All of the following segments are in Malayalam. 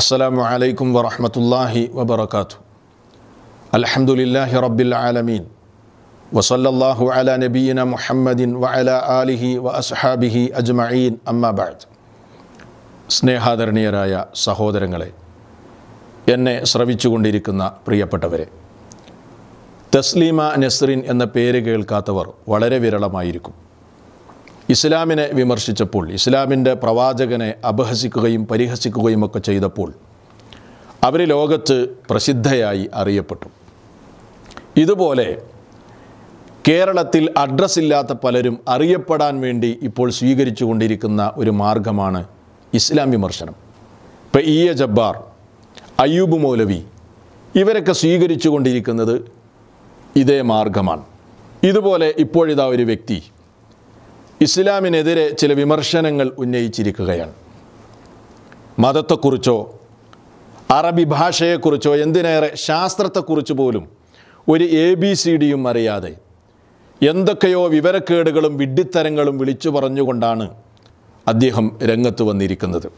അസ്സലാമു അലൈക്കും വറഹമത്തല്ലാഹി വബർക്കാത്തു അലഹമുല്ലാഹി റബ്ബിൽ ആലമീൻ. വസല്ലാഹു അല നബീന മുഹമ്മദിൻ വഅല ആലിഹി വ അസ്ഹാബിഹി അജ്മഈൻ അമ്മാബാദ് സ്നേഹാദരണീയരായ സഹോദരങ്ങളെ എന്നെ ശ്രവിച്ചുകൊണ്ടിരിക്കുന്ന പ്രിയപ്പെട്ടവരെ തസ്ലീമ നസ്രിൻ എന്ന പേര് കേൾക്കാത്തവർ വളരെ വിരളമായിരിക്കും. ഇസ്ലാമിനെ വിമർശിച്ചപ്പോൾ ഇസ്ലാമിന്റെ പ്രവാചകനെ അപഹസിക്കുകയും പരിഹസിക്കുകയും ഒക്കെ ചെയ്തപ്പോൾ അവർ ലോകത്ത് പ്രസിദ്ധയായി അറിയപ്പെട്ടു. ഇതുപോലെ കേരളത്തിൽ അഡ്രസ് ഇല്ലാത്ത പലരും അറിയപ്പെടാൻ വേണ്ടി ഇപ്പോൾ സ്വീകരിച്ചു കൊണ്ടിരിക്കുന്ന ഒരു മാർഗമാണ് ഇസ്ലാം വിമർശനം. ഇപ്പം ഇ എ ജബ്ബാർ അയ്യൂബ് മൗലവി ഇവരൊക്കെ സ്വീകരിച്ചു കൊണ്ടിരിക്കുന്നത് ഇതേ മാർഗമാണ്. ഇതുപോലെ ഇപ്പോഴിതാ ഒരു വ്യക്തി ഇസ്ലാമിനെതിരെ ചില വിമർശനങ്ങൾ ഉന്നയിച്ചിരിക്കുകയാണ്. മതത്തെക്കുറിച്ചോ അറബി ഭാഷയെക്കുറിച്ചോ എന്തിനേറെ ശാസ്ത്രത്തെക്കുറിച്ച് പോലും ഒരു എ ബി സി ഡിയും അറിയാതെ എന്തൊക്കെയോ വിവരക്കേടുകളും വിഡ്ഢിത്തരങ്ങളും വിളിച്ചു പറഞ്ഞുകൊണ്ടാണ് അദ്ദേഹം രംഗത്ത് വന്നിരിക്കുന്നത്.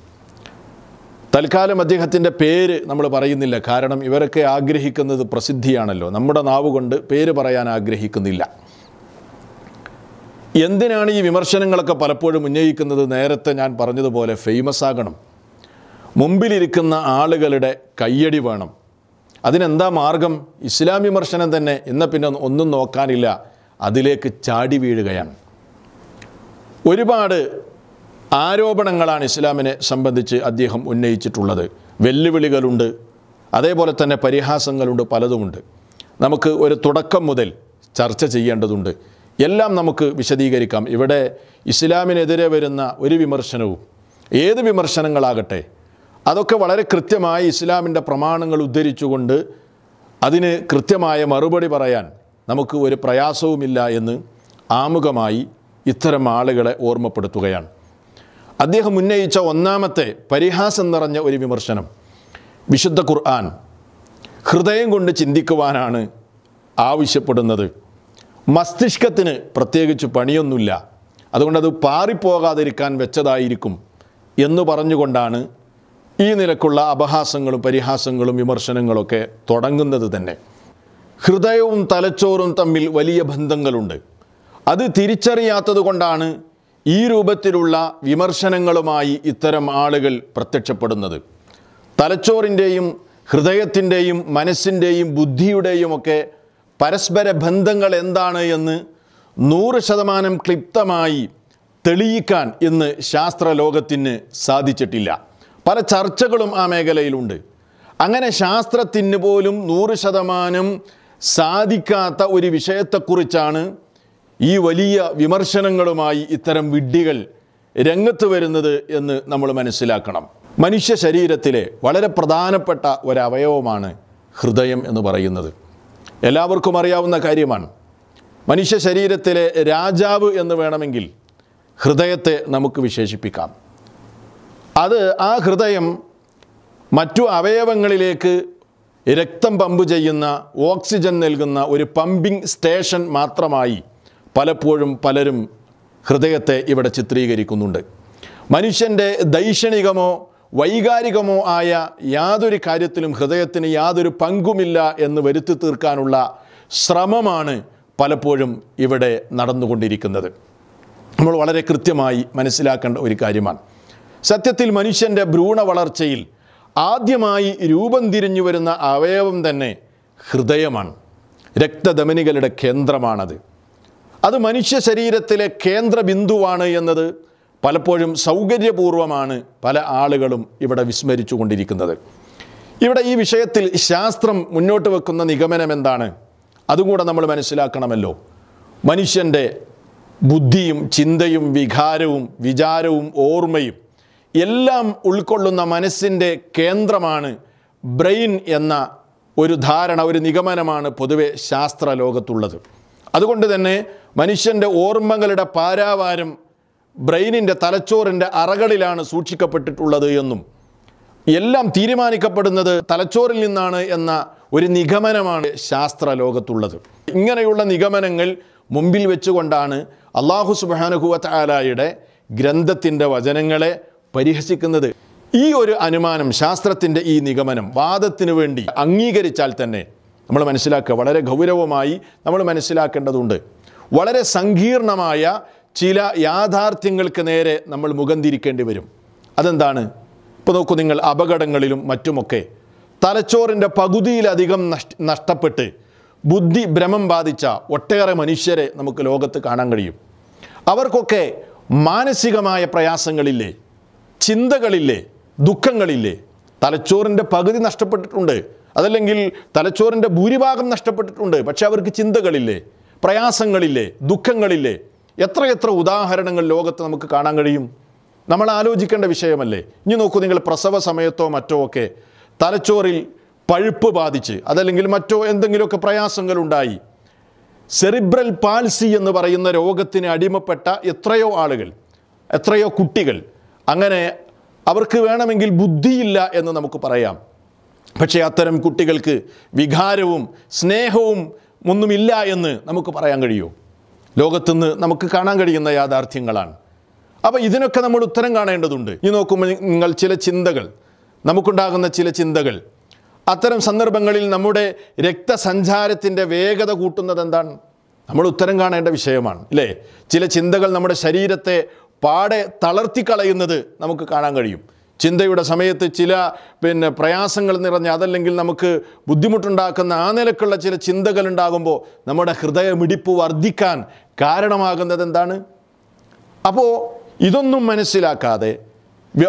തൽക്കാലം അദ്ദേഹത്തിന്റെ പേര് നമ്മൾ പറയുന്നില്ല. കാരണം ഇവരൊക്കെ ആഗ്രഹിക്കുന്നത് പ്രസിദ്ധിയാണല്ലോ. നമ്മുടെ നാവ് കൊണ്ട് പേര് പറയാൻ ആഗ്രഹിക്കുന്നില്ല. എന്തിനാണ് ഈ വിമർശനങ്ങളൊക്കെ പലപ്പോഴും ഉന്നയിക്കുന്നത്? നേരത്തെ ഞാൻ പറഞ്ഞതുപോലെ ഫേമസ് ആകണം. മുമ്പിലിരിക്കുന്ന ആളുകളുടെ കയ്യടി വേണം. അതിനെന്താ മാർഗം? ഇസ്ലാം വിമർശനം തന്നെ. ഇന്ന പിന്നെ ഒന്നും നോക്കാനില്ല. അതിലേക്ക് ചാടി വീഴുകയാണ്. ഒരുപാട് ആരോപണങ്ങളാണ് ഇസ്ലാമിനെ സംബന്ധിച്ച് അദ്ദേഹം ഉന്നയിച്ചിട്ടുള്ളത്. വെല്ലുവിളികളുണ്ട്. അതേപോലെ തന്നെ പരിഹാസങ്ങളുണ്ട്. പലതുമുണ്ട്. നമുക്ക് ഒരു തുടക്കം മുതൽ ചർച്ച ചെയ്യേണ്ടതുണ്ട്. എല്ലാം നമുക്ക് വിശദീകരിക്കാം. ഇവിടെ ഇസ്ലാമിനെതിരെ വരുന്ന ഒരു വിമർശനവും ഏത് വിമർശനങ്ങളാകട്ടെ അതൊക്കെ വളരെ കൃത്യമായി ഇസ്ലാമിന്റെ പ്രമാണങ്ങൾ ഉദ്ധരിച്ചുകൊണ്ട് അതിന് കൃത്യമായ മറുപടി പറയാൻ നമുക്ക് ഒരു പ്രയാസവുമില്ല എന്ന് ആമുഖമായി ഇത്തരം ആളുകളെ ഓർമ്മപ്പെടുത്തുകയാണ്. അദ്ദേഹം ഉന്നയിച്ച ഒന്നാമത്തെ പരിഹാസം നിറഞ്ഞ ഒരു വിമർശനം വിശുദ്ധ ഖുർആൻ. ഹൃദയം കൊണ്ട് ചിന്തിക്കുവാനാണ് ആവശ്യപ്പെടുന്നത്. മസ്തിഷ്കത്തിന് പ്രത്യേകിച്ച് പണിയൊന്നുമില്ല. അതുകൊണ്ടത് പാറിപ്പോകാതിരിക്കാൻ വെച്ചതായിരിക്കും എന്ന് പറഞ്ഞുകൊണ്ടാണ് ഈ നിലക്കുള്ള അപഹാസങ്ങളും പരിഹാസങ്ങളും വിമർശനങ്ങളൊക്കെ തുടങ്ങുന്നത് തന്നെ. ഹൃദയവും തലച്ചോറും തമ്മിൽ വലിയ ബന്ധങ്ങളുണ്ട്. അത് തിരിച്ചറിയാത്തത് കൊണ്ടാണ് ഈ രൂപത്തിലുള്ള വിമർശനങ്ങളുമായി ഇത്തരം ആളുകൾ പ്രത്യക്ഷപ്പെടുന്നത്. തലച്ചോറിന്റെയും ഹൃദയത്തിന്റെയും മനസ്സിന്റെയും ബുദ്ധിയുടെയും ഒക്കെ പരസ്പര ബന്ധങ്ങൾ എന്താണ് എന്ന് നൂറ് ശതമാനം ക്ലിപ്തമായി തെളിയിക്കാൻ ഇന്ന് ശാസ്ത്രലോകത്തിന് സാധിച്ചിട്ടില്ല. പല ചർച്ചകളും ആ മേഖലയിലുണ്ട്. അങ്ങനെ ശാസ്ത്രത്തിന് പോലും നൂറ് ശതമാനം സാധിക്കാത്ത ഒരു വിഷയത്തെക്കുറിച്ചാണ് ഈ വലിയ വിമർശനങ്ങളുമായി ഇത്തരം വിഡ്ഢികൾ രംഗത്ത് വരുന്നത് എന്ന് നമ്മൾ മനസ്സിലാക്കണം. മനുഷ്യ ശരീരത്തിലെ വളരെ പ്രധാനപ്പെട്ട ഒരവയവമാണ് ഹൃദയം എന്ന് പറയുന്നത്. എല്ലാവർക്കും അറിയാവുന്ന കാര്യമാണ്. മനുഷ്യ ശരീരത്തിലെ രാജാവ് എന്ന് വേണമെങ്കിൽ ഹൃദയത്തെ നമുക്ക് വിശേഷിപ്പിക്കാം. അത് ആ ഹൃദയം മറ്റു അവയവങ്ങളിലേക്ക് രക്തം പമ്പ് ചെയ്യുന്ന ഓക്സിജൻ നൽകുന്ന ഒരു പമ്പിംഗ് സ്റ്റേഷൻ മാത്രമായി പലപ്പോഴും പലരും ഹൃദയത്തെ ഇവിടെ ചിത്രീകരിക്കുന്നുണ്ട്. മനുഷ്യന്റെ ദൈക്ഷണികമോ വൈകാരികമോ ആയ യാതൊരു കാര്യത്തിലും ഹൃദയത്തിന് യാതൊരു പങ്കുമില്ല എന്ന് വരുത്തി തീർക്കാനുള്ള ശ്രമമാണ് പലപ്പോഴും ഇവിടെ നടന്നുകൊണ്ടിരിക്കുന്നത്. നമ്മൾ വളരെ കൃത്യമായി മനസ്സിലാക്കേണ്ട ഒരു കാര്യമാണ്. സത്യത്തിൽ മനുഷ്യന്റെ ഭ്രൂണ വളർച്ചയിൽ ആദ്യമായി രൂപം തിരിഞ്ഞു വരുന്ന അവയവം തന്നെ ഹൃദയമാണ്. രക്തധമനികളുടെ കേന്ദ്രമാണത്. അത് മനുഷ്യ ശരീരത്തിലെ കേന്ദ്ര ബിന്ദുവാണ് എന്നത് പലപ്പോഴും സൗകര്യപൂർവമാണ് പല ആളുകളും ഇവിടെ വിസ്മരിച്ചു കൊണ്ടിരിക്കുന്നത് ഇവിടെ ഈ വിഷയത്തിൽ ശാസ്ത്രം മുന്നോട്ട് വെക്കുന്ന നിഗമനം എന്താണ് അതും കൂടെ നമ്മൾ മനസ്സിലാക്കണമല്ലോ. മനുഷ്യന്റെ ബുദ്ധിയും ചിന്തയും വികാരവും വിചാരവും ഓർമ്മയും എല്ലാം ഉൾക്കൊള്ളുന്ന മനസ്സിന്റെ കേന്ദ്രമാണ് ബ്രെയിൻ എന്ന ഒരു ധാരണ ഒരു നിഗമനമാണ് പൊതുവെ ശാസ്ത്ര ലോകത്തുള്ളത് അതുകൊണ്ട് തന്നെ മനുഷ്യന്റെ ഓർമ്മകളുടെ പാരാവാരം ബ്രെയിനിന്റെ തലച്ചോറിന്റെ അറകളിലാണ് സൂക്ഷിക്കപ്പെട്ടിട്ടുള്ളത് എന്നും എല്ലാം തീരുമാനിക്കപ്പെടുന്നത് തലച്ചോറിൽ നിന്നാണ് എന്ന ഒരു നിഗമനമാണ് ശാസ്ത്ര ലോകത്തുള്ളത് ഇങ്ങനെയുള്ള നിഗമനങ്ങൾ മുമ്പിൽ വെച്ചുകൊണ്ടാണ് അള്ളാഹു സുബാനുഹുവലായുടെ ഗ്രന്ഥത്തിന്റെ വചനങ്ങളെ പരിഹസിക്കുന്നത്. ഈ ഒരു അനുമാനം ശാസ്ത്രത്തിന്റെ ഈ നിഗമനം വാദത്തിന് വേണ്ടി അംഗീകരിച്ചാൽ തന്നെ നമ്മൾ മനസ്സിലാക്കുക വളരെ ഗൗരവമായി നമ്മൾ മനസ്സിലാക്കേണ്ടതുണ്ട്. വളരെ സങ്കീർണമായ ചില യാഥാർത്ഥ്യങ്ങൾക്ക് നേരെ നമ്മൾ മുഖം തിരിക്കേണ്ടി വരും. അതെന്താണ്? ഇപ്പോൾ നോക്കൂ നിങ്ങൾ അപകടങ്ങളിലും മറ്റുമൊക്കെ തലച്ചോറിന്റെ പകുതിയിലധികം നഷ്ട നഷ്ടപ്പെട്ട് ബുദ്ധി ഭ്രമം ബാധിച്ച ഒട്ടേറെ മനുഷ്യരെ നമുക്ക് ലോകത്ത് കാണാൻ കഴിയും. അവർക്കൊക്കെ മാനസികമായ പ്രയാസങ്ങളില്ലേ ചിന്തകളില്ലേ ദുഃഖങ്ങളില്ലേ? തലച്ചോറിന്റെ പകുതി നഷ്ടപ്പെട്ടിട്ടുണ്ട്. അതല്ലെങ്കിൽ തലച്ചോറിന്റെ ഭൂരിഭാഗം നഷ്ടപ്പെട്ടിട്ടുണ്ട്. പക്ഷെ അവർക്ക് ചിന്തകളില്ലേ പ്രയാസങ്ങളില്ലേ ദുഃഖങ്ങളില്ലേ? എത്രയെത്ര ഉദാഹരണങ്ങൾ ലോകത്ത് നമുക്ക് കാണാൻ കഴിയും? നമ്മൾ ആലോചിക്കേണ്ട വിഷയമല്ലേ? ഇനി നോക്കൂ നിങ്ങൾ പ്രസവ സമയത്തോ മറ്റോ ഒക്കെ തലച്ചോറിൽ പഴുപ്പ് ബാധിച്ച് അതല്ലെങ്കിൽ മറ്റോ എന്തെങ്കിലുമൊക്കെ പ്രയാസങ്ങളുണ്ടായി. സെറിബ്രൽ പാൽസി എന്ന് പറയുന്ന രോഗത്തിന് അടിമപ്പെട്ട എത്രയോ ആളുകൾ എത്രയോ കുട്ടികൾ അങ്ങനെ അവർക്ക് വേണമെങ്കിൽ ബുദ്ധിയില്ല എന്ന് നമുക്ക് പറയാം. പക്ഷേ അത്തരം കുട്ടികൾക്ക് വികാരവും സ്നേഹവും ഒന്നുമില്ല എന്ന് നമുക്ക് പറയാൻ കഴിയുമോ ലോകത്തുനിന്ന് നമുക്ക് കാണാൻ കഴിയുന്ന യാഥാർത്ഥ്യങ്ങളാണ്. അപ്പോൾ ഇതിനൊക്കെ നമ്മൾ ഉത്തരം കാണേണ്ടതുണ്ട്. ഈ നോക്കുമ്പോൾ നിങ്ങൾ ചില ചിന്തകൾ നമുക്കുണ്ടാകുന്ന ചില ചിന്തകൾ. അത്തരം സന്ദർഭങ്ങളിൽ നമ്മുടെ രക്തസഞ്ചാരത്തിന്റെ വേഗത കൂട്ടുന്നത് എന്താണ്? നമ്മൾ ഉത്തരം കാണേണ്ട വിഷയമാണ് ഇല്ലേ? ചില ചിന്തകൾ നമ്മുടെ ശരീരത്തെ പാടെ തളർത്തിക്കളയുന്നത് നമുക്ക് കാണാൻ കഴിയും. ചിന്തയുടെ സമയത്ത് ചില പിന്നെ പ്രയാസങ്ങൾ നിറഞ്ഞ അതല്ലെങ്കിൽ നമുക്ക് ബുദ്ധിമുട്ടുണ്ടാക്കുന്ന ആ നിലക്കുള്ള ചില ചിന്തകൾ ഉണ്ടാകുമ്പോൾ നമ്മുടെ ഹൃദയമിടിപ്പ് വർദ്ധിക്കാൻ കാരണമാകുന്നത് എന്താണ് അപ്പോൾ ഇതൊന്നും മനസ്സിലാക്കാതെ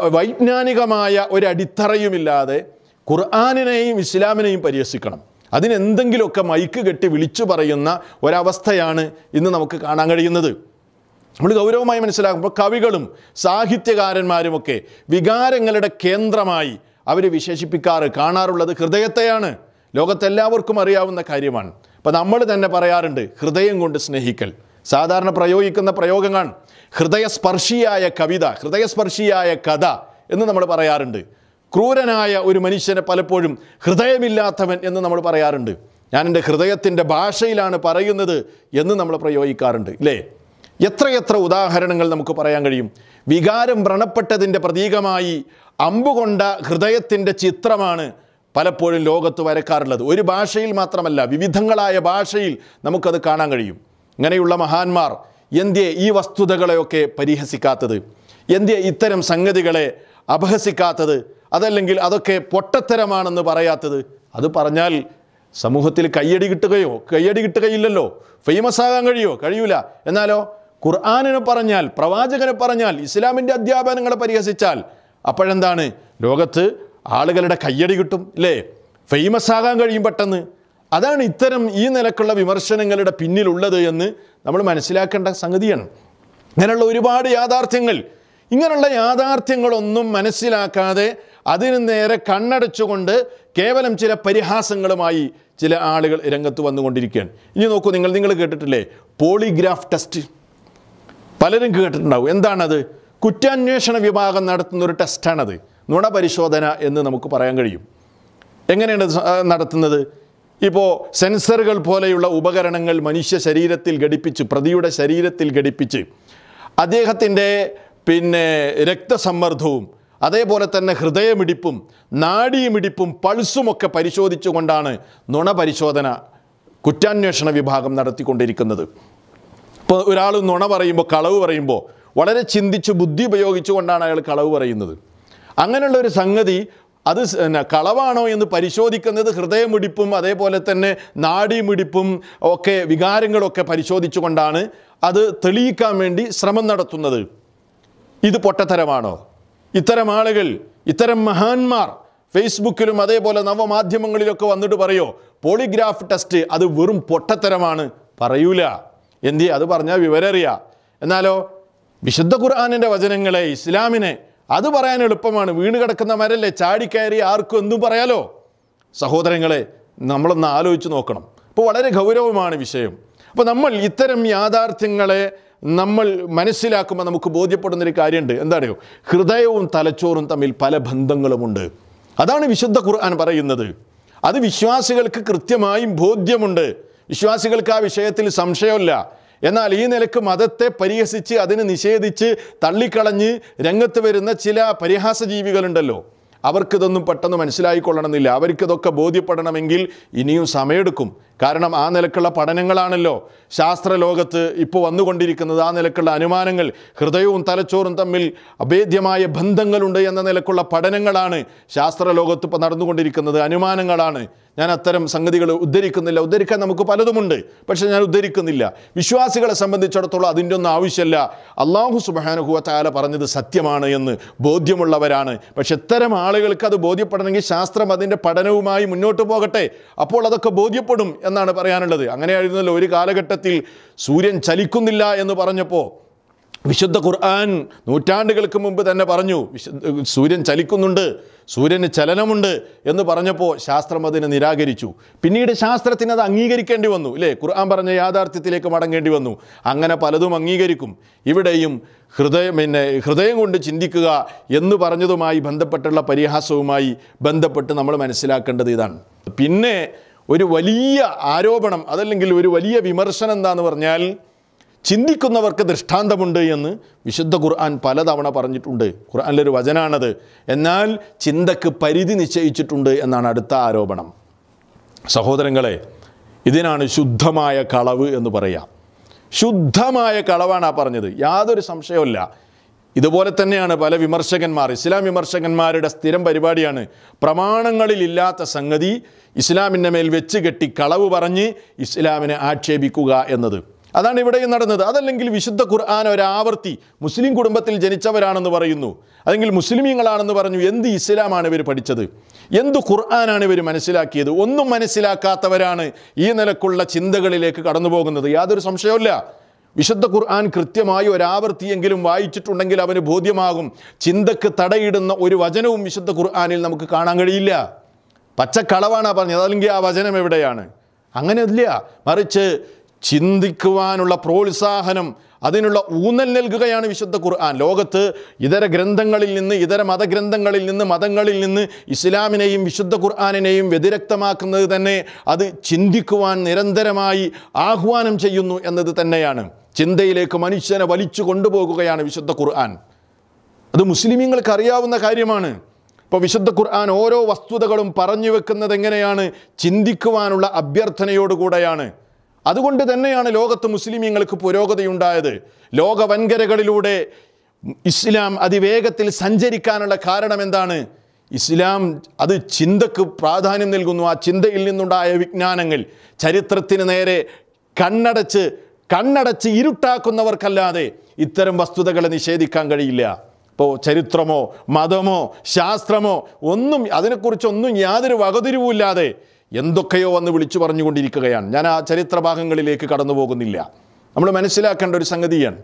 വൈജ്ഞാനികമായ ഒരടിത്തറയുമില്ലാതെ ഖുർആാനിനെയും ഇസ്ലാമിനെയും പരിഹസിക്കണം. അതിനെന്തെങ്കിലുമൊക്കെ മൈക്ക് കെട്ടി വിളിച്ചു പറയുന്ന ഒരവസ്ഥയാണ് ഇന്ന് നമുക്ക് കാണാൻ കഴിയുന്നത്. നമ്മൾ ഗൗരവമായി മനസ്സിലാക്കുമ്പോൾ കവികളും സാഹിത്യകാരന്മാരുമൊക്കെ വികാരങ്ങളുടെ കേന്ദ്രമായി അവർ വിശേഷിപ്പിക്കാറ് കാണാറുള്ളത് ഹൃദയത്തെയാണ്. ലോകത്തെല്ലാവർക്കും അറിയാവുന്ന കാര്യമാണ്. അപ്പോൾ നമ്മൾ തന്നെ പറയാറുണ്ട് ഹൃദയം കൊണ്ട് സ്നേഹിക്കൽ. സാധാരണ പ്രയോഗിക്കുന്ന പ്രയോഗങ്ങൾ ഹൃദയസ്പർശിയായ കവിത ഹൃദയസ്പർശിയായ കഥ എന്ന് നമ്മൾ പറയാറുണ്ട്. ക്രൂരനായ ഒരു മനുഷ്യനെ പലപ്പോഴും ഹൃദയമില്ലാത്തവൻ എന്ന് നമ്മൾ പറയാറുണ്ട്. ഞാൻ എന്റെ ഹൃദയത്തിന്റെ ഭാഷയിലാണ് പറയുന്നത് എന്ന് നമ്മൾ പ്രയോഗിക്കാറുണ്ട് ഇല്ലേ? എത്രയെത്ര ഉദാഹരണങ്ങൾ നമുക്ക് പറയാൻ കഴിയും. വികാരം വ്രണപ്പെട്ടതിന്റെ പ്രതീകമായി അമ്പുകൊണ്ട ഹൃദയത്തിന്റെ ചിത്രമാണ് പലപ്പോഴും ലോകത്ത് വരക്കാറുള്ളത്. ഒരു ഭാഷയിൽ മാത്രമല്ല വിവിധങ്ങളായ ഭാഷയിൽ നമുക്കത് കാണാൻ കഴിയും. ഇങ്ങനെയുള്ള മഹാന്മാർ എന്ത്യേ ഈ വസ്തുതകളെയൊക്കെ പരിഹസിക്കാത്തത്? എന്ത്യേ ഇത്തരം സംഗതികളെ അപഹസിക്കാത്തത്? അതല്ലെങ്കിൽ അതൊക്കെ പൊട്ടത്തരമാണെന്ന് പറയാത്തത്? അത് പറഞ്ഞാൽ സമൂഹത്തിൽ കയ്യടി കിട്ടുകയോ കയ്യടി കിട്ടുകയില്ലല്ലോ. ഫേമസ് ആകാൻ കഴിയോ? കഴിയൂല. എന്നാലോ? ഖുർആാനിനെ പറഞ്ഞാൽ പ്രവാചകനെ പറഞ്ഞാൽ ഇസ്ലാമിന്റെ അധ്യാപനങ്ങളെ പരിഹസിച്ചാൽ അപ്പോഴെന്താണ്? ലോകത്ത് ആളുകളുടെ കയ്യടി കിട്ടും ഇല്ലേ ഫേമസ് ആകാൻ കഴിയും പെട്ടെന്ന്. അതാണ് ഇത്തരം ഈ നിലക്കുള്ള വിമർശനങ്ങളുടെ പിന്നിലുള്ളത് എന്ന് നമ്മൾ മനസ്സിലാക്കേണ്ട സംഗതിയാണ്. ഇങ്ങനെയുള്ള ഒരുപാട് യാഥാർത്ഥ്യങ്ങൾ. ഇങ്ങനെയുള്ള യാഥാർത്ഥ്യങ്ങളൊന്നും മനസ്സിലാക്കാതെ അതിന് നേരെ കണ്ണടച്ചുകൊണ്ട് കേവലം ചില പരിഹാസങ്ങളുമായി ചില ആളുകൾ രംഗത്ത് വന്നുകൊണ്ടിരിക്കുകയാണ്. ഇനി നോക്കൂ നിങ്ങൾ നിങ്ങൾ കേട്ടിട്ടില്ലേ? Polygraph test. പലരും കേട്ടിട്ടുണ്ടാവും. എന്താണത്? കുറ്റാന്വേഷണ വിഭാഗം നടത്തുന്ന ഒരു ടെസ്റ്റാണത്. നുണ പരിശോധന എന്ന് നമുക്ക് പറയാൻ കഴിയും. എങ്ങനെയാണ് നടത്തുന്നത്? ഇപ്പോൾ സെൻസറുകൾ പോലെയുള്ള ഉപകരണങ്ങൾ മനുഷ്യ ശരീരത്തിൽ ഘടിപ്പിച്ച് പ്രതിയുടെ ശരീരത്തിൽ ഘടിപ്പിച്ച് അദ്ദേഹത്തിന്റെ പിന്നെ രക്തസമ്മർദ്ദവും അതേപോലെ തന്നെ ഹൃദയമിടിപ്പും നാഡീമിടിപ്പും പൾസുമൊക്കെ പരിശോധിച്ചുകൊണ്ടാണ് നുണ പരിശോധന കുറ്റാന്വേഷണ വിഭാഗം നടത്തിക്കൊണ്ടിരിക്കുന്നത്. ഇപ്പോൾ ഒരാൾ നുണ പറയുമ്പോൾ കളവ് പറയുമ്പോൾ വളരെ ചിന്തിച്ച് ബുദ്ധി ഉപയോഗിച്ചുകൊണ്ടാണ് അയാൾ കളവ് പറയുന്നത്. അങ്ങനെയുള്ള ഒരു സംഗതി അത് കളവാണോ എന്ന് പരിശോധിക്കുന്നത് ഹൃദയമിടിപ്പും അതേപോലെ തന്നെ നാഡീമിടിപ്പും ഒക്കെ വികാരങ്ങളൊക്കെ പരിശോധിച്ചുകൊണ്ടാണ് അത് തെളിയിക്കാൻ വേണ്ടി ശ്രമം നടത്തുന്നത്. ഇത് പൊട്ടത്തരമാണോ? ഇത്തരം ആളുകൾ ഇത്തരം മഹാന്മാർ ഫേസ്ബുക്കിലും അതേപോലെ നവമാധ്യമങ്ങളിലൊക്കെ വന്നിട്ട് പറയോ പോളിഗ്രാഫ് ടെസ്റ്റ് അത് വെറും പൊട്ടത്തരമാണ്. പറയൂല. എന്തി അത് പറഞ്ഞാൽ വിവരറിയ. എന്നാലോ വിശുദ്ധ ഖുർആാനിന്റെ വചനങ്ങളെ ഇസ്ലാമിനെ അത് പറയാൻ എളുപ്പമാണ്. വീണ് കിടക്കുന്ന മരല്ലേ? ചാടിക്കയറി ആർക്കും എന്തും പറയാലോ? സഹോദരങ്ങളെ നമ്മളൊന്ന് ആലോചിച്ച് നോക്കണം. അപ്പോൾ വളരെ ഗൗരവമാണ് വിഷയം. അപ്പോൾ നമ്മൾ ഇത്തരം യാഥാർത്ഥ്യങ്ങളെ നമ്മൾ മനസ്സിലാക്കുമ്പോൾ നമുക്ക് ബോധ്യപ്പെടുന്നൊരു കാര്യമുണ്ട്. എന്താണെയോ ഹൃദയവും തലച്ചോറും തമ്മിൽ പല ബന്ധങ്ങളുമുണ്ട്. അതാണ് വിശുദ്ധ ഖുർആൻ പറയുന്നത്. അത് വിശ്വാസികൾക്ക് കൃത്യമായും ബോധ്യമുണ്ട്. വിശ്വാസികൾക്ക് ആ വിഷയത്തിൽ സംശയമില്ല. എന്നാൽ ഈ നിലയ്ക്ക് മതത്തെ പരിഹസിച്ച് അതിന് നിഷേധിച്ച് തള്ളിക്കളഞ്ഞ് രംഗത്ത് വരുന്ന ചില പരിഹാസ ജീവികളുണ്ടല്ലോ അവർക്കിതൊന്നും പെട്ടെന്ന് മനസ്സിലായിക്കൊള്ളണമെന്നില്ല. അവർക്കിതൊക്കെ ബോധ്യപ്പെടണമെങ്കിൽ ഇനിയും സമയമെടുക്കും. കാരണം ആ നിലക്കുള്ള പഠനങ്ങളാണല്ലോ. ശാസ്ത്രലോകത്ത് ഇപ്പോൾ വന്നുകൊണ്ടിരിക്കുന്നത്. ആ നിലക്കുള്ള അനുമാനങ്ങൾ ഹൃദയവും തലച്ചോറും തമ്മിൽ അഭേദ്യമായ ബന്ധങ്ങളുണ്ട് എന്ന നിലക്കുള്ള പഠനങ്ങളാണ് ശാസ്ത്രലോകത്ത് ഇപ്പോൾ നടന്നുകൊണ്ടിരിക്കുന്നത്. അനുമാനങ്ങളാണ്. ഞാൻ അത്തരം സംഗതികൾ ഉദ്ധരിക്കുന്നില്ല. ഉദ്ധരിക്കാൻ നമുക്ക് പലതുമുണ്ട്. പക്ഷേ ഞാൻ ഉദ്ധരിക്കുന്നില്ല. വിശ്വാസികളെ സംബന്ധിച്ചിടത്തോളം അതിന്റെ ഒന്നും ആവശ്യമില്ല. അള്ളാഹു സുബാനുഹുവ താല പറഞ്ഞത് സത്യമാണ് എന്ന് ബോധ്യമുള്ളവരാണ്. പക്ഷെ ഇത്തരം ആളുകൾക്ക് അത് ബോധ്യപ്പെടണമെങ്കിൽ ശാസ്ത്രം അതിന്റെ പഠനവുമായി മുന്നോട്ട് പോകട്ടെ. അപ്പോൾ അതൊക്കെ ബോധ്യപ്പെടും എന്നാണ് പറയാനുള്ളത്. അങ്ങനെയായിരുന്നല്ലോ ഒരു കാലഘട്ടത്തിൽ സൂര്യൻ ചലിക്കുന്നില്ല എന്ന് പറഞ്ഞപ്പോൾ. വിശുദ്ധ ഖുർആൻ നൂറ്റാണ്ടുകൾക്ക് മുമ്പ് തന്നെ പറഞ്ഞു. സൂര്യൻ ചലിക്കുന്നുണ്ട്. സൂര്യന് ചലനമുണ്ട് എന്ന് പറഞ്ഞപ്പോൾ ശാസ്ത്രം അതിനെ നിരാകരിച്ചു. പിന്നീട് ശാസ്ത്രത്തിന് അത് അംഗീകരിക്കേണ്ടി വന്നു അല്ലേ ഖുർആൻ പറഞ്ഞ യാഥാർത്ഥ്യത്തിലേക്ക് മടങ്ങേണ്ടി വന്നു. അങ്ങനെ പലതും അംഗീകരിക്കും. ഇവിടെയും ഹൃദയം പിന്നെ ഹൃദയം കൊണ്ട് ചിന്തിക്കുക എന്ന് പറഞ്ഞതുമായി ബന്ധപ്പെട്ടുള്ള പരിഹാസവുമായി ബന്ധപ്പെട്ട് നമ്മൾ മനസ്സിലാക്കേണ്ടത് ഇതാണ്. പിന്നെ ഒരു വലിയ ആരോപണം അതല്ലെങ്കിൽ ഒരു വലിയ വിമർശനം എന്താന്ന് പറഞ്ഞാൽ ചിന്തിക്കുന്നവർക്ക് ദൃഷ്ടാന്തമുണ്ട് എന്ന് വിശുദ്ധ ഖുർആൻ പലതവണ പറഞ്ഞിട്ടുണ്ട്. ഖുർആനിലൊരു വചനാണത്. എന്നാൽ ചിന്തക്ക് പരിധി നിശ്ചയിച്ചിട്ടുണ്ട് എന്നാണ് അടുത്ത ആരോപണം. സഹോദരങ്ങളെ ഇതിനാണ് ശുദ്ധമായ കളവ് എന്ന് പറയാം. ശുദ്ധമായ കളവാണ് ആ പറഞ്ഞത്. യാതൊരു സംശയവുമില്ല. ഇതുപോലെ തന്നെയാണ് പല വിമർശകന്മാർ. ഇസ്ലാം വിമർശകന്മാരുടെ സ്ഥിരം പരിപാടിയാണ് പ്രമാണങ്ങളിലില്ലാത്ത സംഗതി ഇസ്ലാമിന്റെ മേൽ വെച്ച് കെട്ടി കളവ് പറഞ്ഞ് ഇസ്ലാമിനെ ആക്ഷേപിക്കുക എന്നത്. അതാണ് ഇവിടെയും നടന്നത്. അതല്ലെങ്കിൽ വിശുദ്ധ ഖുർആൻ ഒരാവർത്തി മുസ്ലിം കുടുംബത്തിൽ ജനിച്ചവരാണെന്ന് പറയുന്നു. അല്ലെങ്കിൽ മുസ്ലിമീങ്ങളാണെന്ന് പറഞ്ഞു എന്ത് ഇസ്ലാമാണ് ഇവർ പഠിച്ചത്? എന്ത് ഖുർആനാണ് ഇവർ മനസ്സിലാക്കിയത്? ഒന്നും മനസ്സിലാക്കാത്തവരാണ് ഈ നിലക്കുള്ള ചിന്തകളിലേക്ക് കടന്നു പോകുന്നത്. യാതൊരു സംശയവുമില്ല. വിശുദ്ധ ഖുർആൻ കൃത്യമായി ഒരാവർത്തിയെങ്കിലും വായിച്ചിട്ടുണ്ടെങ്കിൽ അവന് ബോധ്യമാകും. ചിന്തക്ക് തടയിടുന്ന ഒരു വചനവും വിശുദ്ധ ഖുർആാനിൽ നമുക്ക് കാണാൻ കഴിയില്ല. പച്ചക്കളവാണ് പറഞ്ഞത്. അല്ലെങ്കിൽ ആ വചനം എവിടെയാണ്? അങ്ങനെ ഇല്ല മറിച്ച് ചിന്തിക്കുവാനുള്ള പ്രോത്സാഹനം അതിനുള്ള ഊന്നൽ നൽകുകയാണ് വിശുദ്ധ ഖുർആൻ. ലോകത്ത് ഇതര ഗ്രന്ഥങ്ങളിൽ നിന്ന് ഇതര മതഗ്രന്ഥങ്ങളിൽ നിന്ന് മതങ്ങളിൽ നിന്ന് ഇസ്ലാമിനെയും വിശുദ്ധ ഖുർആാനിനെയും വ്യതിരക്തമാക്കുന്നത് തന്നെ അത് ചിന്തിക്കുവാൻ നിരന്തരമായി ആഹ്വാനം ചെയ്യുന്നു എന്നത് തന്നെയാണ്. ചിന്തയിലേക്ക് മനുഷ്യനെ വലിച്ചു കൊണ്ടുപോകുകയാണ് വിശുദ്ധ ഖുർആൻ. അത് മുസ്ലിമീങ്ങൾക്ക് അറിയാവുന്ന കാര്യമാണ്. ഇപ്പോൾ വിശുദ്ധ ഖുർആൻ ഓരോ വസ്തുതകളും പറഞ്ഞു വെക്കുന്നത് എങ്ങനെയാണ്? ചിന്തിക്കുവാനുള്ള അഭ്യർത്ഥനയോടുകൂടെയാണ്. അതുകൊണ്ട് തന്നെയാണ് ലോകത്ത് മുസ്ലിമീങ്ങൾക്ക് പുരോഗതിയുണ്ടായത്. ലോക വൻകരകളിലൂടെ ഇസ്ലാം അതിവേഗത്തിൽ സഞ്ചരിക്കാനുള്ള കാരണം എന്താണ്? ഇസ്ലാം അത് ചിന്തക്ക് പ്രാധാന്യം നൽകുന്നു. ആ ചിന്തയിൽ നിന്നുണ്ടായ വിജ്ഞാനങ്ങൾ ചരിത്രത്തിന് നേരെ കണ്ണടച്ച് കണ്ണടച്ച് ഇരുട്ടാക്കുന്നവർക്കല്ലാതെ ഇത്തരം വസ്തുതകളെ നിഷേധിക്കാൻ കഴിയില്ല. ഇപ്പോൾ ചരിത്രമോ മതമോ ശാസ്ത്രമോ ഒന്നും അതിനെക്കുറിച്ചൊന്നും യാതൊരു വകതിരിവുമില്ലാതെ എന്തൊക്കെയോ വന്ന് വിളിച്ചു പറഞ്ഞുകൊണ്ടിരിക്കുകയാണ്. ഞാൻ ആ ചരിത്ര ഭാഗങ്ങളിലേക്ക് കടന്നു പോകുന്നില്ല നമ്മൾ മനസ്സിലാക്കേണ്ട ഒരു സംഗതിയാണ്.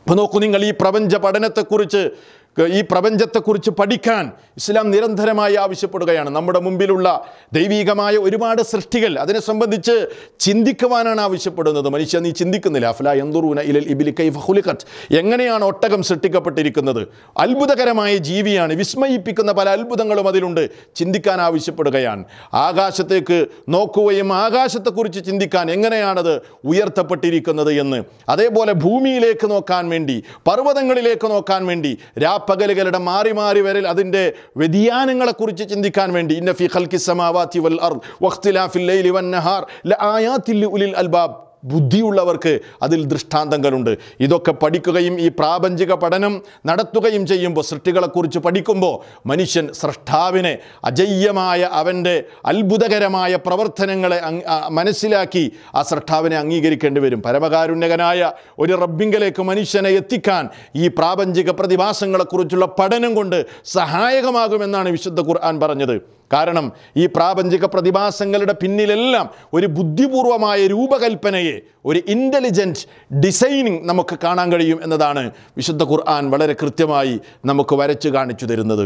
അപ്പോൾ നോക്കൂ നിങ്ങൾ ഈ പ്രപഞ്ച പഠനത്തെക്കുറിച്ച് ഈ പ്രപഞ്ചത്തെക്കുറിച്ച് പഠിക്കാൻ ഇസ്ലാം നിരന്തരമായി ആവശ്യപ്പെടുകയാണ്. നമ്മുടെ മുമ്പിലുള്ള ദൈവീകമായ ഒരുപാട് സൃഷ്ടികൾ അതിനെ സംബന്ധിച്ച് ചിന്തിക്കുവാനാണ് ആവശ്യപ്പെടുന്നത്. മനുഷ്യ നീ ചിന്തിക്കുന്നില്ല. അഫല എന്തുറൂന ഇലൽ ഇബിലി കൈ ഫഹുലിഖത്ത് എങ്ങനെയാണ് ഒട്ടകം സൃഷ്ടിക്കപ്പെട്ടിരിക്കുന്നത്? അത്ഭുതകരമായ ജീവിയാണ്. വിസ്മയിപ്പിക്കുന്ന പല അത്ഭുതങ്ങളും അതിലുണ്ട്. ചിന്തിക്കാൻ ആവശ്യപ്പെടുകയാണ്. ആകാശത്തേക്ക് നോക്കുകയും ആകാശത്തെക്കുറിച്ച് ചിന്തിക്കാൻ എങ്ങനെയാണത് ഉയർത്തപ്പെട്ടിരിക്കുന്നത് എന്ന്. അതേപോലെ ഭൂമിയിലേക്ക് നോക്കാൻ വേണ്ടി പർവതങ്ങളിലേക്ക് നോക്കാൻ വേണ്ടി രാപ്പകലുകളുടെ മാറി മാറി വരൽ അതിന്റെ വ്യതിയാനങ്ങളെക്കുറിച്ച് ചിന്തിക്കാൻ വേണ്ടി. ഇന്ന ഫി ഖൽക്കി സമാവാതി വൽ അർദ് വഖ്തിലാഫിൽ ലൈലി വൻ നഹാർ ലആയാത്തിൽ ഉലിൽ അൽബാബ്. ബുദ്ധിയുള്ളവർക്ക് അതിൽ ദൃഷ്ടാന്തങ്ങളുണ്ട്. ഇതൊക്കെ പഠിക്കുകയും ഈ പ്രാപഞ്ചിക പഠനം നടത്തുകയും ചെയ്യുമ്പോൾ സൃഷ്ടികളെക്കുറിച്ച് പഠിക്കുമ്പോൾ മനുഷ്യൻ സൃഷ്ടാവിനെ അജയ്യമായ അവന്റെ അത്ഭുതകരമായ പ്രവർത്തനങ്ങളെ മനസ്സിലാക്കി ആ സൃഷ്ടാവിനെ അംഗീകരിക്കേണ്ടി വരും. പരമകാരുണ്യകനായ ഒരു റബ്ബിങ്കലേക്ക് മനുഷ്യനെ എത്തിക്കാൻ ഈ പ്രാപഞ്ചിക പ്രതിഭാസങ്ങളെക്കുറിച്ചുള്ള പഠനം കൊണ്ട് സഹായകമാകുമെന്നാണ് വിശുദ്ധ ഖുർആൻ പറഞ്ഞത്. കാരണം ഈ പ്രാപഞ്ചിക പ്രതിഭാസങ്ങളുടെ പിന്നിലെല്ലാം ഒരു ബുദ്ധിപൂർവമായ രൂപകൽപ്പനയെ ഒരു ഇന്റലിജന്റ് ഡിസൈനിങ് നമുക്ക് കാണാൻ കഴിയും എന്നതാണ് വിശുദ്ധ ഖുർആൻ വളരെ കൃത്യമായി നമുക്ക് വരച്ച് കാണിച്ചു തരുന്നത്.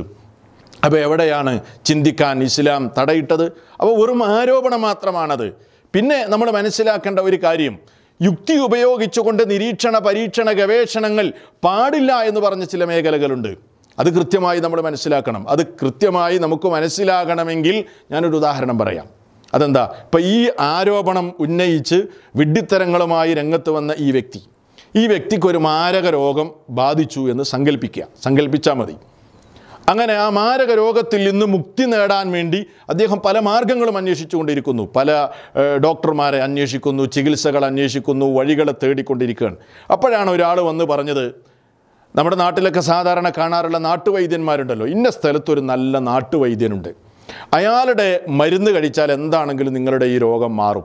അപ്പോൾ എവിടെയാണ് ചിന്തിക്കാൻ ഇസ്ലാം തടയിട്ടത്? അപ്പോൾ വെറും ആരോപണം മാത്രമാണത്. പിന്നെ നമ്മൾ മനസ്സിലാക്കേണ്ട ഒരു കാര്യം യുക്തി ഉപയോഗിച്ചുകൊണ്ട് നിരീക്ഷണ പരീക്ഷണ ഗവേഷണങ്ങൾ പാടില്ല എന്ന് പറഞ്ഞ ചില മേഖലകളുണ്ട്. അത് കൃത്യമായി നമ്മൾ മനസ്സിലാക്കണം. അത് കൃത്യമായി നമുക്ക് മനസ്സിലാകണമെങ്കിൽ ഞാനൊരു ഉദാഹരണം പറയാം. അതെന്താ? ഇപ്പം ഈ ആരോപണം ഉന്നയിച്ച് വിഡ്ഢിത്തരങ്ങളുമായി രംഗത്ത് വന്ന ഈ വ്യക്തി. ഈ വ്യക്തിക്ക് ഒരു മാരക രോഗം ബാധിച്ചു എന്ന് സങ്കല്പിക്കുക സങ്കല്പിച്ചാൽ മതി. അങ്ങനെ ആ മാരക രോഗത്തിൽ നിന്ന് മുക്തി നേടാൻ വേണ്ടി അദ്ദേഹം പല മാർഗങ്ങളും അന്വേഷിച്ചുകൊണ്ടിരിക്കുന്നു പല ഡോക്ടർമാരെ അന്വേഷിക്കുന്നു ചികിത്സകൾ അന്വേഷിക്കുന്നു വഴികളെ തേടിക്കൊണ്ടിരിക്കുകയാണ്. അപ്പോഴാണ് ഒരാൾ വന്ന് പറഞ്ഞത് നമ്മുടെ നാട്ടിലൊക്കെ സാധാരണ കാണാറുള്ള നാട്ടുവൈദ്യന്മാരുണ്ടല്ലോ. ഇന്ന സ്ഥലത്തൊരു നല്ല നാട്ടുവൈദ്യനുണ്ട്. അയാളുടെ മരുന്ന് കഴിച്ചാൽ എന്താണെങ്കിലും നിങ്ങളുടെ ഈ രോഗം മാറും.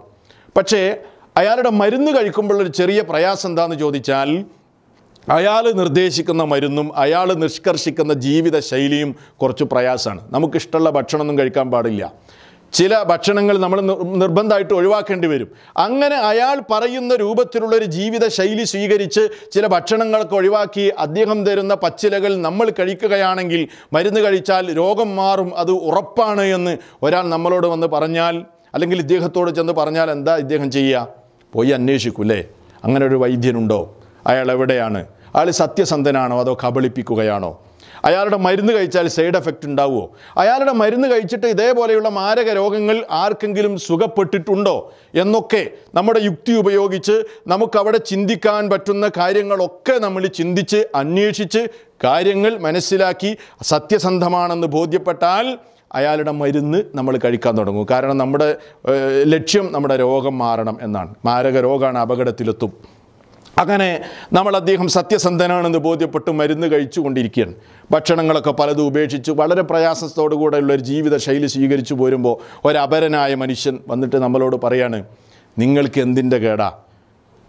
പക്ഷേ അയാളുടെ മരുന്ന് കഴിക്കുമ്പോഴൊരു ചെറിയ പ്രയാസം എന്താണെന്ന് ചോദിച്ചാൽ അയാൾ നിർദ്ദേശിക്കുന്ന മരുന്നും അയാൾ നിഷ്കർഷിക്കുന്ന ജീവിത ശൈലിയും കുറച്ച് പ്രയാസമാണ്. നമുക്കിഷ്ടമുള്ള ഭക്ഷണമൊന്നും കഴിക്കാൻ പാടില്ല. ചില ഭക്ഷണങ്ങൾ നമ്മൾ നിർബന്ധമായിട്ട് ഒഴിവാക്കേണ്ടി വരും. അങ്ങനെ അയാൾ പറയുന്ന രൂപത്തിലുള്ള ഒരു ജീവിത ശൈലി സ്വീകരിച്ച് ചില ഭക്ഷണങ്ങളൊക്കെ ഒഴിവാക്കി അദ്ദേഹം തരുന്ന പച്ചിലകൾ നമ്മൾ കഴിക്കുകയാണെങ്കിൽ മരുന്ന് കഴിച്ചാൽ രോഗം മാറും അത് ഉറപ്പാണ് എന്ന് ഒരാൾ നമ്മളോട് വന്ന് പറഞ്ഞാൽ അല്ലെങ്കിൽ ഇദ്ദേഹത്തോട് ചെന്ന് പറഞ്ഞാൽ എന്താ ഇദ്ദേഹം ചെയ്യുക? പോയി അന്വേഷിക്കൂലേ? അങ്ങനെ ഒരു വൈദ്യനുണ്ടോ? അയാൾ എവിടെയാണ്? അയാൾ സത്യസന്ധനാണോ അതോ കബളിപ്പിക്കുകയാണോ? അയാളുടെ മരുന്ന് കഴിച്ചാൽ സൈഡ് എഫക്റ്റ് ഉണ്ടാവുമോ? അയാളുടെ മരുന്ന് കഴിച്ചിട്ട് ഇതേപോലെയുള്ള മാരക രോഗങ്ങൾ ആർക്കെങ്കിലും സുഖപ്പെട്ടിട്ടുണ്ടോ? എന്നൊക്കെ നമ്മുടെ യുക്തി ഉപയോഗിച്ച് നമുക്കവിടെ ചിന്തിക്കാൻ പറ്റുന്ന കാര്യങ്ങളൊക്കെ നമ്മൾ ചിന്തിച്ച് അന്വേഷിച്ച് കാര്യങ്ങൾ മനസ്സിലാക്കി സത്യസന്ധമാണെന്ന് ബോധ്യപ്പെട്ടാൽ അയാളുടെ മരുന്ന് നമ്മൾ കഴിക്കാൻ തുടങ്ങും. കാരണം നമ്മുടെ ലക്ഷ്യം നമ്മുടെ രോഗം മാറണം എന്നാണ്. മാരക രോഗമാണ് അപകടത്തിലെത്തും. അങ്ങനെ നമ്മൾ അദ്ദേഹം സത്യസന്ധനാണെന്ന് ബോധ്യപ്പെട്ട് മരുന്ന് കഴിച്ചു കൊണ്ടിരിക്കുകയാണ് ഭക്ഷണങ്ങളൊക്കെ പലതും ഉപേക്ഷിച്ച് വളരെ പ്രയാസത്തോടു കൂടെയുള്ള ഒരു ജീവിത ശൈലി സ്വീകരിച്ചു പോരുമ്പോൾ ഒരപരനായ മനുഷ്യൻ വന്നിട്ട് നമ്മളോട് പറയാണ് നിങ്ങൾക്ക് എന്തിന്റെ കേടാ?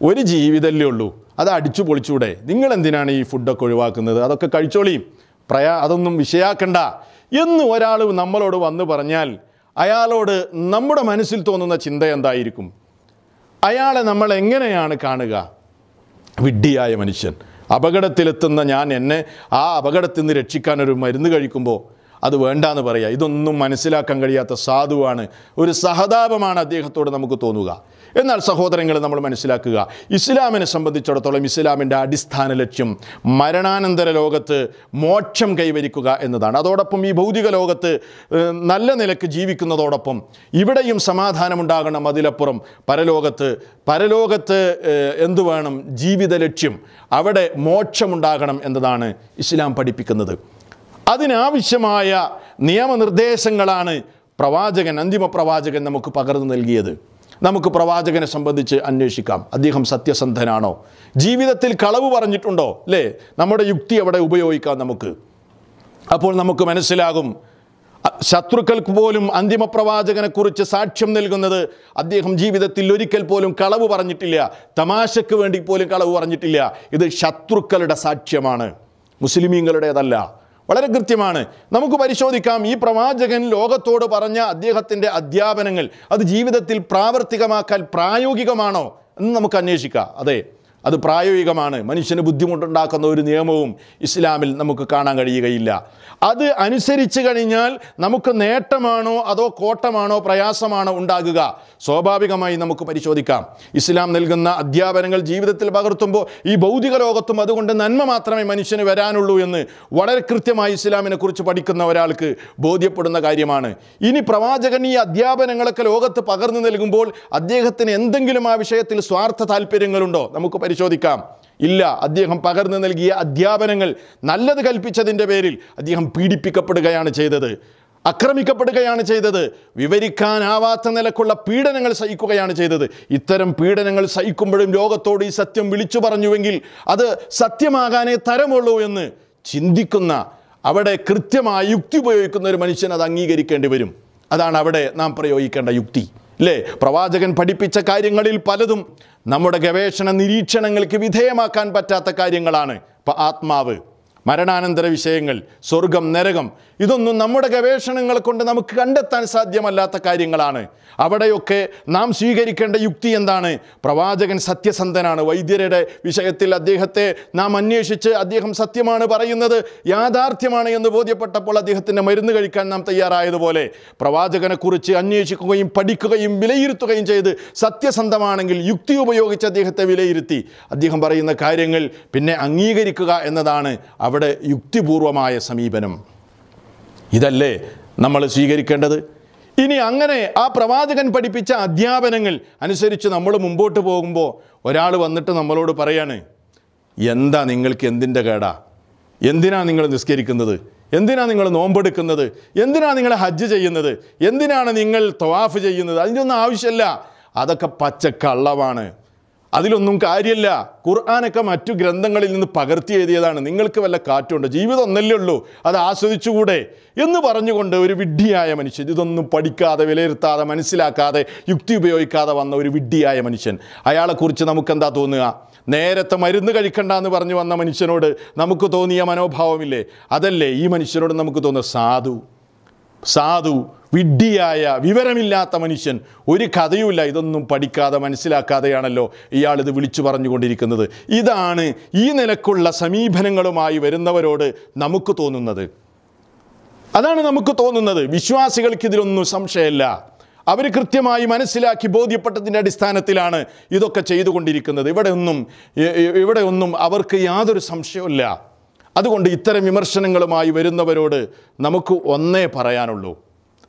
ഒരു ജീവിതമല്ലേ ഉള്ളൂ. അത് അടിച്ചു പൊളിച്ചൂടെ. നിങ്ങൾ എന്തിനാണ് ഈ ഫുഡൊക്കെ ഒഴിവാക്കുന്നത്? അതൊക്കെ കഴിച്ചോളിയും പ്രയാ അതൊന്നും വിഷയാക്കണ്ട. എന്ന് ഒരാൾ നമ്മളോട് വന്നു പറഞ്ഞാൽ അയാളോട് നമ്മുടെ മനസ്സിൽ തോന്നുന്ന ചിന്ത എന്തായിരിക്കും? അയാളെ നമ്മൾ എങ്ങനെയാണ് കാണുക? വിഡ്ഢിയായ മനുഷ്യൻ. അപകടത്തിലെത്തുന്ന ഞാൻ എന്നെ ആ അപകടത്തിൽ നിന്ന് രക്ഷിക്കാൻ ഒരു മരുന്ന് കഴിക്കുമ്പോൾ അത് വേണ്ടാന്ന് പറയുക ഇതൊന്നും മനസ്സിലാക്കാൻ കഴിയാത്ത സാധുവാണ്. ഒരു സഹതാപമാണ് അദ്ദേഹത്തോട് നമുക്ക് തോന്നുക. എന്നാൽ സഹോദരങ്ങൾ നമ്മൾ മനസ്സിലാക്കുക ഇസ്ലാമിനെ സംബന്ധിച്ചിടത്തോളം ഇസ്ലാമിന്റെ അടിസ്ഥാന ലക്ഷ്യം മരണാനന്തര ലോകത്ത് മോക്ഷം കൈവരിക്കുക എന്നതാണ്. അതോടൊപ്പം ഈ ഭൗതിക ലോകത്ത് നല്ല നിലയ്ക്ക് ജീവിക്കുന്നതോടൊപ്പം ഇവിടെയും സമാധാനമുണ്ടാകണം. അതിലപ്പുറം പരലോകത്ത് പരലോകത്ത് എന്തു വേണം? ജീവിത ലക്ഷ്യം. അവിടെ മോക്ഷമുണ്ടാകണം എന്നതാണ് ഇസ്ലാം പഠിപ്പിക്കുന്നത്. അതിനാവശ്യമായ നിയമനിർദ്ദേശങ്ങളാണ് പ്രവാചകൻ അന്തിമ പ്രവാചകൻ നമുക്ക് പകർന്നു നൽകിയത്. നമുക്ക് പ്രവാചകനെ സംബന്ധിച്ച് അന്വേഷിക്കാം. അദ്ദേഹം സത്യസന്ധനാണോ? ജീവിതത്തിൽ കളവ് പറഞ്ഞിട്ടുണ്ടോ? അല്ലേ നമ്മുടെ യുക്തി അവിടെ ഉപയോഗിക്കാം നമുക്ക്. അപ്പോൾ നമുക്ക് മനസ്സിലാകും. ശത്രുക്കൾക്ക് പോലും അന്തിമ പ്രവാചകനെക്കുറിച്ച് സാക്ഷ്യം നൽകുന്നത് അദ്ദേഹം ജീവിതത്തിൽ ഒരിക്കൽ പോലും കളവ് പറഞ്ഞിട്ടില്ല. തമാശയ്ക്ക് വേണ്ടി പോലും കളവ് പറഞ്ഞിട്ടില്ല. ഇത് ശത്രുക്കളുടെ സാക്ഷ്യമാണ്. മുസ്ലിമീങ്ങളുടേതല്ല. വളരെ കൃത്യമാണ്. നമുക്ക് പരിശോധിക്കാം. ഈ പ്രവാചകൻ ലോകത്തോട് പറഞ്ഞ അദ്ദേഹത്തിന്റെ അധ്യാപനങ്ങൾ അത് ജീവിതത്തിൽ പ്രാവർത്തികമാക്കാൻ പ്രായോഗികമാണോ എന്ന് നമുക്ക് അന്വേഷിക്കാം. അതെ. അത് പ്രായോഗികമാണ്. മനുഷ്യന് ബുദ്ധിമുട്ടുണ്ടാക്കുന്ന ഒരു നിയമവും ഇസ്ലാമിൽ നമുക്ക് കാണാൻ കഴിയുകയില്ല. അത് അനുസരിച്ച് കഴിഞ്ഞാൽ നമുക്ക് നേട്ടമാണോ അതോ കോട്ടമാണോ പ്രയാസമാണോ ഉണ്ടാകുക? സ്വാഭാവികമായി നമുക്ക് പരിശോധിക്കാം. ഇസ്ലാം നൽകുന്ന അധ്യാപനങ്ങൾ ജീവിതത്തിൽ പകർത്തുമ്പോൾ ഈ ഭൗതിക ലോകത്തും അതുകൊണ്ട് നന്മ മാത്രമേ മനുഷ്യന് വരാനുള്ളൂ എന്ന് വളരെ കൃത്യമായി ഇസ്ലാമിനെക്കുറിച്ച് പഠിക്കുന്ന ഒരാൾക്ക് ബോധ്യപ്പെടുന്ന കാര്യമാണ്. ഇനി പ്രവാചകൻ ഈ അധ്യാപനങ്ങളൊക്കെ ലോകത്ത് പകർന്നു നൽകുമ്പോൾ അദ്ദേഹത്തിന് എന്തെങ്കിലും ആ വിഷയത്തിൽ സ്വാർത്ഥ താല്പര്യങ്ങളുണ്ടോ? നമുക്ക് പരിശോധിക്കാം. ഇല്ല അദ്ദേഹം പകർന്നു നൽകിയ അധ്യാപനങ്ങൾ നല്ലത് കൽപ്പിച്ചതിന്റെ പേരിൽ അദ്ദേഹം പീഡിപ്പിക്കപ്പെടുകയാണ് ചെയ്തത്. ആക്രമിക്കപ്പെടുകയാണ് ചെയ്തത്. വിവരിക്കാനാവാത്ത നിലക്കുള്ള പീഡനങ്ങൾ സഹിക്കുകയാണ് ചെയ്തത്. ഇത്തരം പീഡനങ്ങൾ സഹിക്കുമ്പോഴും ലോകത്തോട് ഈ സത്യം വിളിച്ചു പറഞ്ഞുവെങ്കിൽ അത് സത്യമാകാനേ തരമുള്ളൂ എന്ന് ചിന്തിക്കുന്ന അവിടെ കൃത്യമായ യുക്തി ഉപയോഗിക്കുന്ന ഒരു മനുഷ്യൻ അത് അംഗീകരിക്കേണ്ടി വരും. അതാണ് അവിടെ നാം പ്രയോഗിക്കേണ്ട യുക്തി. അല്ലേ പ്രവാചകൻ പഠിപ്പിച്ച കാര്യങ്ങളിൽ പലതും നമ്മുടെ ഗവേഷണ നിരീക്ഷണങ്ങൾക്ക് വിധേയമാക്കാൻ പറ്റാത്ത കാര്യങ്ങളാണ്. ഇപ്പം ആത്മാവ് മരണാനന്തര വിഷയങ്ങൾ സ്വർഗം നരകം ഇതൊന്നും നമ്മുടെ ഗവേഷണങ്ങൾ കൊണ്ട് നമുക്ക് കണ്ടെത്താൻ സാധ്യമല്ലാത്ത കാര്യങ്ങളാണ്. അവിടെയൊക്കെ നാം സ്വീകരിക്കേണ്ട യുക്തി എന്താണ്? പ്രവാചകൻ സത്യസന്ധനാണ്. വൈദ്യരുടെ വിഷയത്തിൽ അദ്ദേഹത്തെ നാം അന്വേഷിച്ച് അദ്ദേഹം സത്യമാണ് പറയുന്നത് യാഥാർത്ഥ്യമാണ് എന്ന് ബോധ്യപ്പെട്ടപ്പോൾ അദ്ദേഹത്തിന്റെ മരുന്ന് കഴിക്കാൻ നാം തയ്യാറായതുപോലെ പ്രവാചകനെക്കുറിച്ച് അന്വേഷിക്കുകയും പഠിക്കുകയും വിലയിരുത്തുകയും ചെയ്ത് സത്യസന്ധമാണെങ്കിൽ യുക്തി ഉപയോഗിച്ച് അദ്ദേഹത്തെ വിലയിരുത്തി. അദ്ദേഹം പറയുന്ന കാര്യങ്ങൾ പിന്നെ അംഗീകരിക്കുക എന്നതാണ് അവിടെ യുക്തിപൂർവമായ സമീപനം. ഇതല്ലേ നമ്മൾ സ്വീകരിക്കേണ്ടത്? ഇനി അങ്ങനെ ആ പ്രവാചകൻ പഠിപ്പിച്ച അധ്യാപനങ്ങൾ അനുസരിച്ച് നമ്മൾ മുമ്പോട്ട് പോകുമ്പോൾ ഒരാൾ വന്നിട്ട് നമ്മളോട് പറയാണ് എന്താ നിങ്ങൾക്ക് എന്തിന്റെ കേടാ? എന്തിനാണ് നിങ്ങൾ നിസ്കരിക്കുന്നത്? എന്തിനാണ് നിങ്ങൾ നോമ്പെടുക്കുന്നത്? എന്തിനാണ് നിങ്ങൾ ഹജ്ജ് ചെയ്യുന്നത്? എന്തിനാണ് നിങ്ങൾ തവാഫ് ചെയ്യുന്നത്? അതിന്റെ ഒന്നും ആവശ്യമില്ല. അതൊക്കെ പച്ചക്കള്ളവാണ് അതിലൊന്നും കാര്യമില്ല ഖുർആാനൊക്കെ മറ്റു ഗ്രന്ഥങ്ങളിൽ നിന്ന് പകർത്തി എഴുതിയതാണ്. നിങ്ങൾക്ക് വല്ല കാറ്റുണ്ടോ? ജീവിതം ഒന്നല്ലേ ഉള്ളൂ. അത് ആസ്വദിച്ചുകൂടെ? എന്ന് പറഞ്ഞുകൊണ്ട് ഒരു വിഡ്ഢിയായ മനുഷ്യൻ ഇതൊന്നും പഠിക്കാതെ വിലയിരുത്താതെ മനസ്സിലാക്കാതെ യുക്തി ഉപയോഗിക്കാതെ വന്ന ഒരു വിഡ്ഢിയായ മനുഷ്യൻ. അയാളെക്കുറിച്ച് നമുക്കെന്താ തോന്നുക? നേരത്തെ മരുന്ന് കഴിക്കണ്ട എന്ന് പറഞ്ഞു വന്ന മനുഷ്യനോട് നമുക്ക് തോന്നിയ മനോഭാവമില്ലേ? അതല്ലേ ഈ മനുഷ്യനോട് നമുക്ക് തോന്നുക സാധു. സാധു വിഡ്ഢിയായ വിവരമില്ലാത്ത മനുഷ്യൻ. ഒരു കഥയുമില്ല ഇതൊന്നും പഠിക്കാതെ മനസ്സിലാക്കാതെയാണല്ലോ ഇയാളിത് വിളിച്ചു പറഞ്ഞുകൊണ്ടിരിക്കുന്നത്. ഇതാണ് ഈ നിലക്കുള്ള സമീപനങ്ങളുമായി വരുന്നവരോട് നമുക്ക് തോന്നുന്നത്. അതാണ് നമുക്ക് തോന്നുന്നത്. വിശ്വാസികൾക്ക് ഇതിലൊന്നും സംശയമില്ല. അവർ കൃത്യമായി മനസ്സിലാക്കി ബോധ്യപ്പെട്ടതിന്റെ അടിസ്ഥാനത്തിലാണ് ഇതൊക്കെ ചെയ്തുകൊണ്ടിരിക്കുന്നത്. ഇവിടെ ഒന്നും ഇവിടെ ഒന്നും അവർക്ക് യാതൊരു സംശയമില്ല അതുകൊണ്ട് ഇത്തരം വിമർശനങ്ങളുമായി വരുന്നവരോട് നമുക്ക് ഒന്നേ പറയാനുള്ളൂ.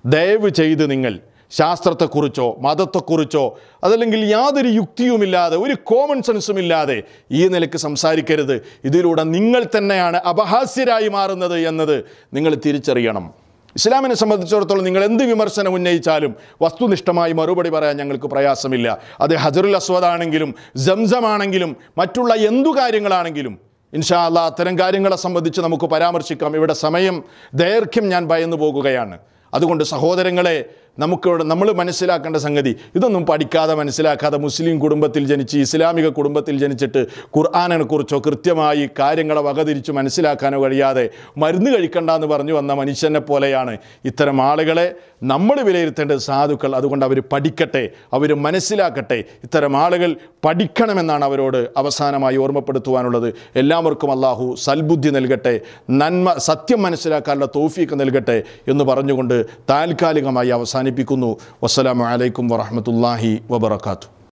ദയവ് ചെയ്ത് നിങ്ങൾ ശാസ്ത്രത്തെക്കുറിച്ചോ മതത്തെക്കുറിച്ചോ അതല്ലെങ്കിൽ യാതൊരു യുക്തിയുമില്ലാതെ ഒരു കോമൺ സെൻസും ഇല്ലാതെ ഈ നിലയ്ക്ക് സംസാരിക്കരുത്. ഇതിലൂടെ നിങ്ങൾ തന്നെയാണ് അപഹാസ്യരായി മാറുന്നത് എന്നത് നിങ്ങൾ തിരിച്ചറിയണം. ഇസ്ലാമിനെ സംബന്ധിച്ചിടത്തോളം നിങ്ങൾ എന്ത് വിമർശനം ഉന്നയിച്ചാലും വസ്തുനിഷ്ഠമായി മറുപടി പറയാൻ ഞങ്ങൾക്ക് പ്രയാസമില്ല. അത് ഹജറുൽ അസ്വദ് ആണെങ്കിലും ആണെങ്കിലും മറ്റുള്ള എന്തു കാര്യങ്ങളാണെങ്കിലും ഇൻഷാ അല്ലാ അത്തരം കാര്യങ്ങളെ സംബന്ധിച്ച് നമുക്ക് പരാമർശിക്കാം. ഇവിടെ സമയം ദൈർഘ്യം ഞാൻ ഭയന്നു പോകുകയാണ് അതുകൊണ്ട് സഹോദരങ്ങളെ നമുക്കിവിടെ നമ്മൾ മനസ്സിലാക്കേണ്ട സംഗതി ഇതൊന്നും പഠിക്കാതെ മനസ്സിലാക്കാതെ മുസ്ലിം കുടുംബത്തിൽ ജനിച്ച് ഇസ്ലാമിക കുടുംബത്തിൽ ജനിച്ചിട്ട് ഖുർആാനിനെ കുറിച്ചോ കൃത്യമായി കാര്യങ്ങളെ വകതിരിച്ച് മനസ്സിലാക്കാനോ കഴിയാതെ മരുന്ന് കഴിക്കണ്ട എന്ന് പറഞ്ഞു വന്ന മനുഷ്യനെ പോലെയാണ് ഇത്തരം ആളുകളെ നമ്മൾ വിലയിരുത്തേണ്ടത് സാധുക്കൾ. അതുകൊണ്ട് അവർ പഠിക്കട്ടെ അവർ മനസ്സിലാക്കട്ടെ. ഇത്തരം ആളുകൾ പഠിക്കണമെന്നാണ് അവരോട് അവസാനമായി ഓർമ്മപ്പെടുത്തുവാനുള്ളത്. എല്ലാവർക്കും അള്ളാഹു സൽബുദ്ധി നൽകട്ടെ നന്മ സത്യം മനസ്സിലാക്കാനുള്ള തോഫീക്ക് നൽകട്ടെ എന്ന് പറഞ്ഞുകൊണ്ട് താൽക്കാലികമായി അവസാനിപ്പിക്കുന്നു. വസ്സലാമു അലൈക്കും വറഹമത്തല്ലാഹി വബർക്കാത്തു